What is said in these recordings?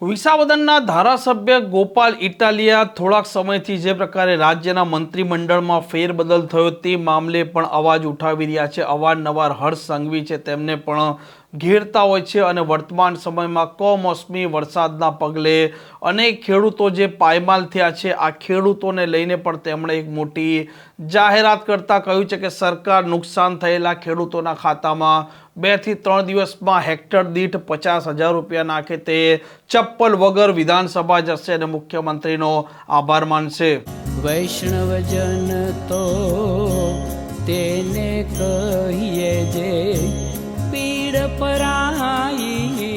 વિસાવદનના ધારાસભ્ય ગોપાલ ઇટાલિયા થોડાક સમયથી જે પ્રકારે રાજ્યના મંત્રીમંડળમાં ફેરબદલ થયો તે મામલે પણ અવાજ ઉઠાવી રહ્યા છે. અવારનવાર હર્ષ સંઘવી છે. તેમને પણ ઘેરતા હોય છે અને વર્તમાન સમયમાં કમોસમી વરસાદના પગલે અનેક ખેડૂતો જે પાયમાલ થયા છે, આ ખેડૂતોને લઈને પણ તેમણે એક મોટી જાહેરાત કરતાં કહ્યું છે કે સરકાર નુકસાન થયેલા ખેડૂતોના ખાતામાં બેથી ત્રણ દિવસમાં હેક્ટર દીઠ પચાસ હજાર રૂપિયા નાખે તે ચપ્પલ વગર વિધાનસભા જશે અને મુખ્યમંત્રીનો આભાર માનશે. વૈષ્ણવજન તો તેને કહીએ જે પીડ પરાઈ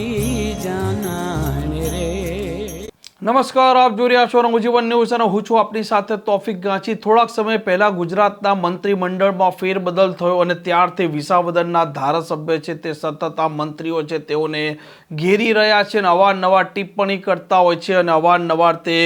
નમસ્કાર, આપ જોઈ રહ્યા છો નવજીવન ન્યૂઝ અને હું છું આપની સાથે તોફિક ગાંચી. થોડાક સમય પહેલાં ગુજરાતના મંત્રીમંડળમાં ફેરબદલ થયો અને ત્યારથી વિસાવદનના ધારાસભ્ય છે તે સતત આ મંત્રીઓ છે તેઓને ઘેરી રહ્યા છે અને અવારનવાર ટિપ્પણી કરતા હોય છે અને અવારનવાર તે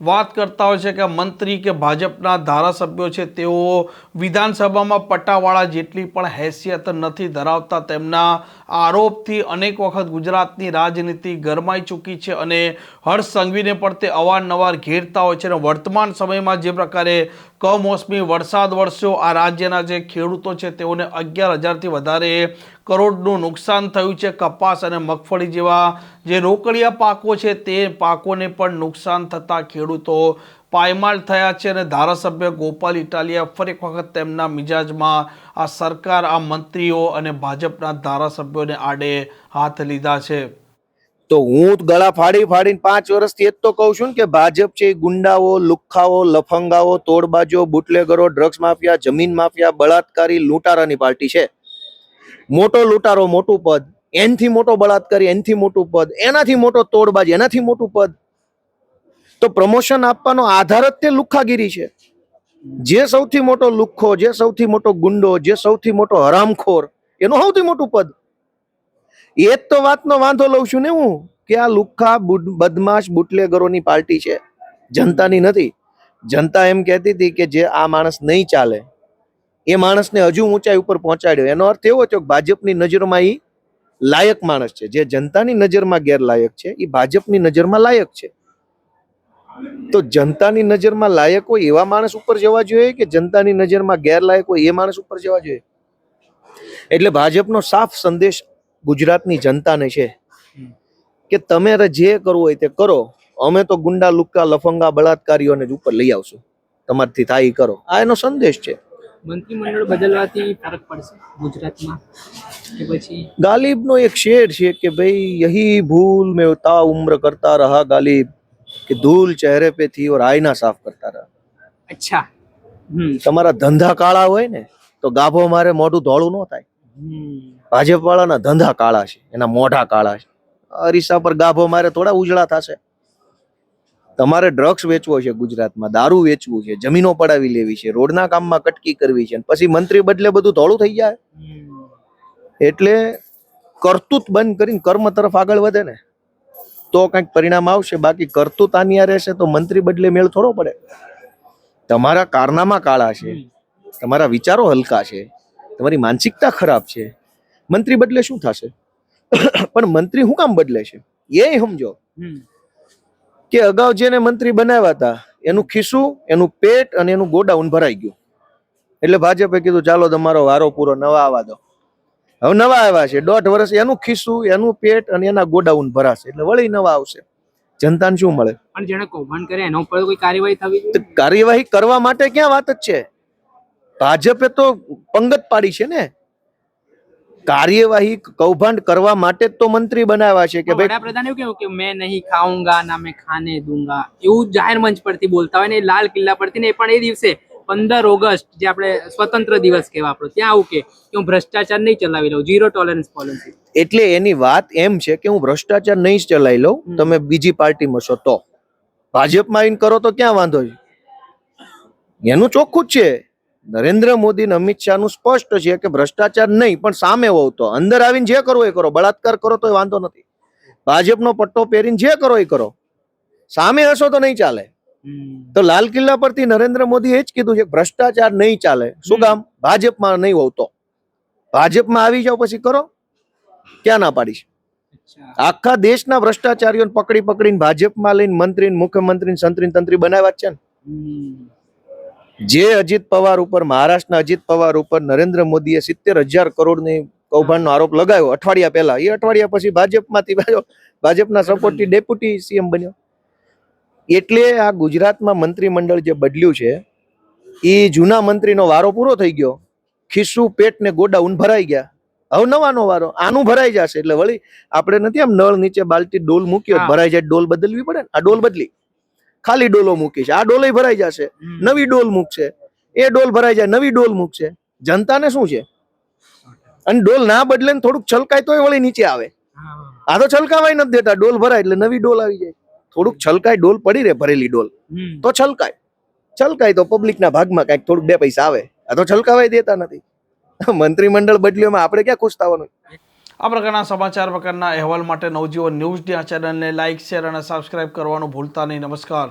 વાત કરતા હોય છે કે મંત્રી કે ભાજપના ધારાસભ્યો છે, તેઓ વિધાનસભામાં પટ્ટાવાળા જેટલી પણ હેસિયત નથી ધરાવતા. તેમના આરોપથી અનેક વખત ગુજરાતની રાજનીતિ ગરમાઈ ચૂકી છે અને હર્ષ સંઘવીને પણ તે અવારનવાર ઘેરતા હોય છે. અને વર્તમાન સમયમાં જે પ્રકારે કમોસમી વરસાદ વરસ્યો. આ રાજ્યના જે ખેડૂતો છે, તેઓને અગિયાર હજારથી વધારે કરોડનું નુકસાન થયું છે. કપાસ અને મગફળી જેવા જે રોકડિયા પાકો છે, તે પાકોને પણ નુકસાન થતાં ખેડૂતો પાયમાલ થયા છે અને ધારાસભ્ય ગોપાલ ઇટાલિયા ફરી એક વખત તેમના મિજાજમાં આ સરકાર, આ મંત્રીઓ અને ભાજપના ધારાસભ્યોને આડે હાથ લીધા છે. તો હું ગળા ફાડી ફાડીને પાંચ વર્ષથી એ જ તો કહું છું કે ભાજપ છે એ ગુંડાઓ, લુખ્ખાઓ, લફંગાઓ, તોડબાજો, બુટલેગરો ડ્રગ્સ માફિયા, જમીન માફિયા, બળાત્કારી, લૂંટારાની પાર્ટી છે. મોટો લૂંટારો મોટું પદ, એનથી મોટો બળાત્કારી, એનથી મોટું પદ, એનાથી મોટો તોડબાજ, એનાથી મોટું પદ. તો પ્રમોશન આપવાનો આધાર જ તે લુખ્ખાગીરી છે. જે સૌથી મોટો લુખ્ખો, જે સૌથી મોટો ગુંડો, જે સૌથી મોટો હરામખોર, એનું સૌથી મોટું પદ. એ જ તો વાતનો વાંધો લઉં છું ને હું, કે આ લુખ્ખા બદમાશ બુટલેગરોની પાર્ટી છે. જનતાની નથી. જનતા એમ કહેતી હતી કે જે આ માણસ નહીં ચાલે. એ માણસને હજુ ઊંચાઈ ઉપર પહોંચાડ્યો. એનો અર્થ એવો થયો કે ભાજપની નજરમાં એ લાયક માણસ છે. જે જનતાની નજરમાં ગેરલાયક છે એ ભાજપની નજરમાં લાયક છે. તો જનતાની નજરમાં લાયક હોય એવા માણસ ઉપર જવા જોઈએ કે જનતાની નજરમાં ગેરલાયક હોય એ માણસ ઉપર જવા જોઈએ? એટલે ભાજપનો સાફ સંદેશ ગુજરાતની જનતાને છે કે તમે જે કરવું હોય તે કરો. અમે તો ગુંડા લુક્કા લફંગા બળાત્કારીઓને જ ઉપર લઈ આવશું. તમારથી થાય કરો. આ એનો સંદેશ છે. મંત્રીમંડળ બદલવાથી ફરક પડશે ગુજરાતમાં? કે પછી? ગાલિબનો એક શેર છે કે ભાઈ યહી ભૂલ મેં તા ઉમ્ર કરતા રહા ગાલિબ. કે ધૂલ ચહેરે પે થી ઓર આયના સાફ કરતા રહા. અચ્છા. તમારા ધંધા કાળા હોય ને તો ગાભો મારે મોઢું ધોળું ન થાય. ભાજપ વાળાના ધંધા કાળા છે, એના મોઢા કાળા છે. અરીસા પર ગાભો મારે થોડા ઉજળા થશે. તમારે ડ્રગ્સ વેચવો છે ગુજરાતમાં, દારૂ વેચવું છે, જમીનો પડાવી લેવી છે, રોડના કામમાં કટકી કરવી છે પછી મંત્રી બદલે બધું ધોળું થઈ જાય. એટલે કરતૂત બંધ કરીને કર્મ તરફ આગળ વધે ને, તો કંઈક પરિણામ આવશે. બાકી કરતૂત આનિયા રહેશે તો મંત્રી બદલે મેળ થોડો પડે. તમારા કારનામા કાળા છે, તમારા વિચારો હલકા છે તમારી માનસિકતા ખરાબ છે. મંત્રી બદલે શું થશે? પણ મંત્રી શું કામ બદલે છે? એ સમજો. કે અગાઉ જેને મંત્રી બનાવ્યા હતા એનું ખિસ્સું એનું પેટ અને એનું ગોડાઉન ભરાઈ ગયું. એટલે ભાજપે કીધું ચાલો તમારો વારો પૂરો નવા આવવા દો. હવે નવા આવ્યા છે. દોઢ વર્ષ એનું ખિસ્સું એનું પેટ અને એના ગોડાઉન ભરાશે. એટલે વળી નવા આવશે. જનતાને શું મળે? પણ જેને કૌભાંડ કરે એના ઉપર કોઈ કાર્યવાહી થવી કાર્યવાહી કરવા માટે ક્યાં વાત જ છે? ભાજપે તો પંગત પાડી છે ને. કાર્યવાહી કૌભાંડ કરવા માટે તો મંત્રી બનાવ્યા છે કે ભાઈ વડાપ્રધાન એવું કેવું કે મેં નહીં ખાઉંગા ના મેં ખાને દૂંગા. એવું જાહેર મંચ પરથી બોલતા હોય ને લાલ કિલ્લા પરથી ને પણ એ દિવસે પંદર ઓગસ્ટ જે આપણે સ્વતંત્ર દિવસ કહેવા આપણો ત્યાં આવું કે કે હું ભ્રષ્ટાચાર નહીં ચલાવી લઉં ઝીરો ટોલરન્સ પોલિસી એટલે એની વાત એમ છે કે હું ભ્રષ્ટાચાર નહીં જ ચલાવી લઉં તમે બીજી પાર્ટીમાં છો તો. ભાજપમાં આવીને કરો તો ક્યાં વાંધો છે? એનું ચોખ્ખું જ છે. નરેન્દ્ર મોદી અને અમિત શાહનું સ્પષ્ટ છે કે ભ્રષ્ટાચાર નહીં પણ સામે હોવ તો. અંદર આવીને જે કરો એ કરો. બળાત્કાર કરો તો વાંધો નથી. ભાજપનો પટ્ટો પહેરીને જે કરો એ કરો. સામે હશો તો નહીં ચાલે. તો લાલ કિલ્લા પરથી નરેન્દ્ર મોદી એ જ કીધું છે કે ભ્રષ્ટાચાર નહીં ચાલે. શું કામ? ભાજપમાં નહીં હોવ તો. ભાજપમાં આવી જાવ પછી કરો. ક્યાં ના પાડીશ? આખા દેશના ભ્રષ્ટાચારીઓને પકડી પકડીને ભાજપમાં લઈને મંત્રી મુખ્યમંત્રી સંત્રી તંત્રી બનાવ્યા છે ને. જે અજીત પવાર ઉપર મહારાષ્ટ્રના અજીત પવાર ઉપર નરેન્દ્ર મોદીએ સિત્તેર હજાર કરોડની કૌભાંડનો આરોપ લગાવ્યો અઠવાડિયા પહેલા. એ અઠવાડિયા પછી ભાજપમાંથી ભાજપના સપોર્ટથી ડેપ્યુટી સીએમ બન્યો. એટલે આ ગુજરાતમાં મંત્રીમંડળ જે બદલ્યું છે એ જૂના મંત્રીનો વારો પૂરો થઈ ગયો. ખિસ્સું પેટ ને ગોડાઉન ભરાઈ ગયા. હવે નવાનો વારો આનું ભરાઈ જશે. એટલે વળી આપણે નથી આમ નળ નીચે બાલટી ડોલ મૂક્યો ભરાઈ જાય ડોલ બદલવી પડે ને? આ ડોલ બદલી. ખાલી ડોલો મૂકી છે. આ ડોલે ભરાઈ જશે. નવી ડોલ મૂકશે. એ ડોલ ભરાઈ જાય નવી ડોલ મૂકશે. જનતાને શું છે? અને ડોલ ના બદલે ને થોડુંક છલકાય તોય વળી નીચે આવે. આ તો છલકાવાય નથી દેતા. ડોલ ભરાય એટલે નવી ડોલ આવી જાય. થોડુંક છલકાય ડોલ પડી રહે ભરેલી ડોલ. તો છલકાય. છલકાય તો પબ્લિકના ભાગમાં કાંઈક થોડુંક બે પૈસા આવે. આ તો છલકાવાય દેતા નથી. મંત્રીમંડળ બદલ્યોમાં આપણે ક્યાં ખુશ થવાનું? આ પ્રકારના સમાચાર પ્રકારના અહેવાલ માટે નવજીવન ન્યૂઝની આ ચેનલને લાઇક, શેર અને સબસ્ક્રાઇબ કરવાનું ભૂલતા નહીં. નમસ્કાર.